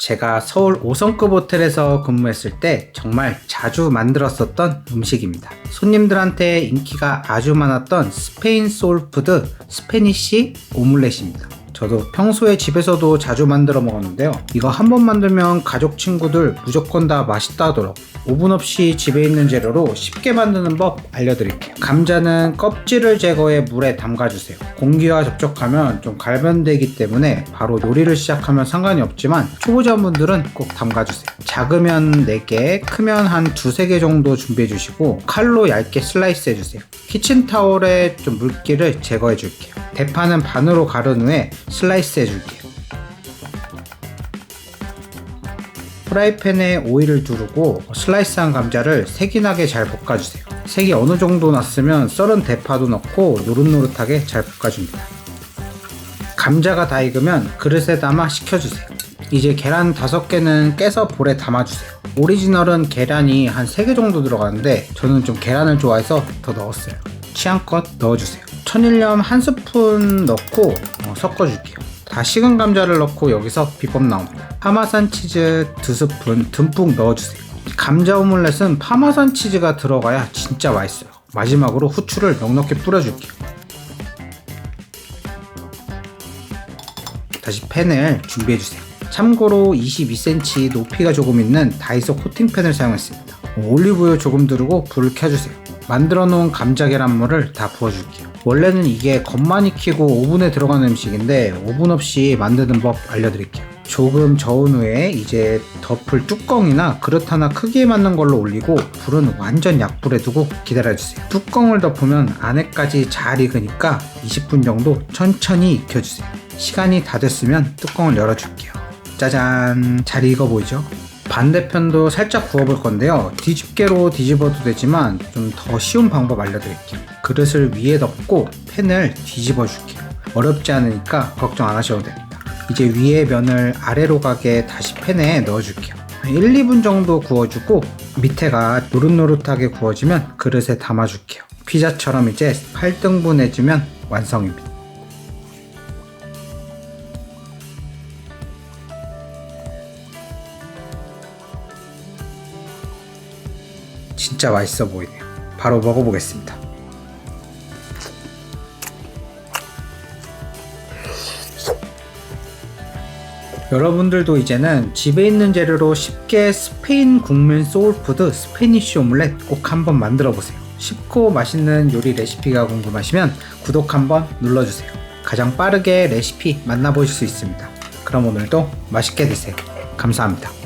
제가 서울 5성급 호텔에서 근무했을 때 정말 자주 만들었었던 음식입니다. 손님들한테 인기가 아주 많았던 스페인 소울푸드 스페니쉬 오믈렛입니다. 저도 평소에 집에서도 자주 만들어 먹었는데요. 이거 한 번 만들면 가족 친구들 무조건 다 맛있다 하더라고. 오븐 없이 집에 있는 재료로 쉽게 만드는 법 알려드릴게요. 감자는 껍질을 제거해 물에 담가주세요. 공기와 접촉하면 좀 갈변되기 때문에 바로 요리를 시작하면 상관이 없지만 초보자분들은 꼭 담가주세요. 작으면 4개, 크면 한 2, 3개 정도 준비해 주시고 칼로 얇게 슬라이스 해주세요. 키친타올에 좀 물기를 제거해 줄게요. 대파는 반으로 가른 후에 슬라이스 해 줄게요. 프라이팬에 오일을 두르고 슬라이스한 감자를 색이 나게 잘 볶아주세요. 색이 어느 정도 났으면 썰은 대파도 넣고 노릇노릇하게 잘 볶아줍니다. 감자가 다 익으면 그릇에 담아 식혀주세요. 이제 계란 5개는 깨서 볼에 담아주세요. 오리지널은 계란이 한 3개 정도 들어가는데 저는 좀 계란을 좋아해서 더 넣었어요. 취향껏 넣어주세요. 천일염 한 스푼 넣고 어, 섞어줄게요. 다 식은 감자를 넣고 여기서 비법 나옵니다. 파마산 치즈 두 스푼 듬뿍 넣어주세요. 감자 오믈렛은 파마산 치즈가 들어가야 진짜 맛있어요. 마지막으로 후추를 넉넉히 뿌려줄게요. 다시 팬을 준비해주세요. 참고로 22cm 높이가 조금 있는 다이소 코팅팬을 사용했습니다. 올리브유 조금 두르고 불을 켜주세요. 만들어 놓은 감자 계란물을 다 부어줄게요. 원래는 이게 겉만 익히고 오븐에 들어가는 음식인데 오븐 없이 만드는 법 알려드릴게요. 조금 저은 후에 이제 덮을 뚜껑이나 그릇 하나 크기에 맞는 걸로 올리고 불은 완전 약불에 두고 기다려주세요. 뚜껑을 덮으면 안에까지 잘 익으니까 20분 정도 천천히 익혀주세요. 시간이 다 됐으면 뚜껑을 열어줄게요. 짜잔 잘 익어 보이죠? 반대편도 살짝 구워볼 건데요. 뒤집개로 뒤집어도 되지만 좀 더 쉬운 방법 알려드릴게요. 그릇을 위에 덮고 팬을 뒤집어 줄게요. 어렵지 않으니까 걱정 안 하셔도 됩니다. 이제 위에 면을 아래로 가게 다시 팬에 넣어줄게요. 1, 2분 정도 구워주고 밑에가 노릇노릇하게 구워지면 그릇에 담아줄게요. 피자처럼 이제 8등분 해주면 완성입니다. 진짜 맛있어 보이네요. 바로 먹어보겠습니다. 여러분들도 이제는 집에 있는 재료로 쉽게 스페인 국민 소울푸드 스페니쉬 오믈렛 꼭 한번 만들어 보세요. 쉽고 맛있는 요리 레시피가 궁금하시면 구독 한번 눌러주세요. 가장 빠르게 레시피 만나보실 수 있습니다. 그럼 오늘도 맛있게 드세요. 감사합니다.